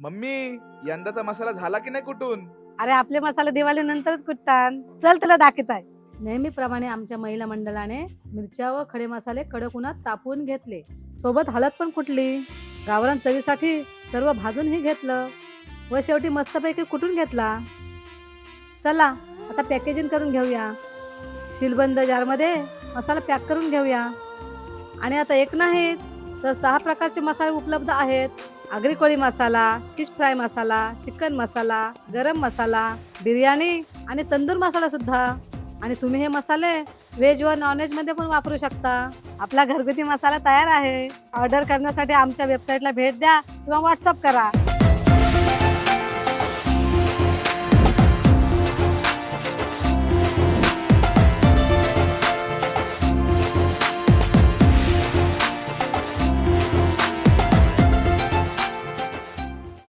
Mummy यंदाचा मसाला झाला की नाही कुठून? अरे आपले मसाले दिवाळी नंतरच कुटतात चल तुला दाखवत आहे नेहमीप्रमाणे आमच्या महिला मंडळाने मिरच्या व खडे मसाले कडक उन्हात तापवून घेतले. सोबत हळद पण कुटली गावरान चवीसाठी सर्व भाजूनही घेतलं. व शेवटी मस्तपैकी कुटून घेतला? चला आता पॅकेजिंग करून घेऊया. शिलबंद जारमध्ये मसाला पॅक करून घेऊया. आणि आता एक नाही तर सहा प्रकारचे मसाले उपलब्ध आहेत. Agri Koli masala fish fry masala chicken masala garam masala biryani आणि तंदूर मसाला सुद्धा. आणि तुम्ही हे मसाले व्हेज व नॉनव्हेजमध्ये पण वापरू शकता. आपला घरगुती मसाला तयार आहे. ऑर्डर करण्यासाठी आमच्या वेबसाईटला भेट द्या किंवा व्हॉट्सअप करा.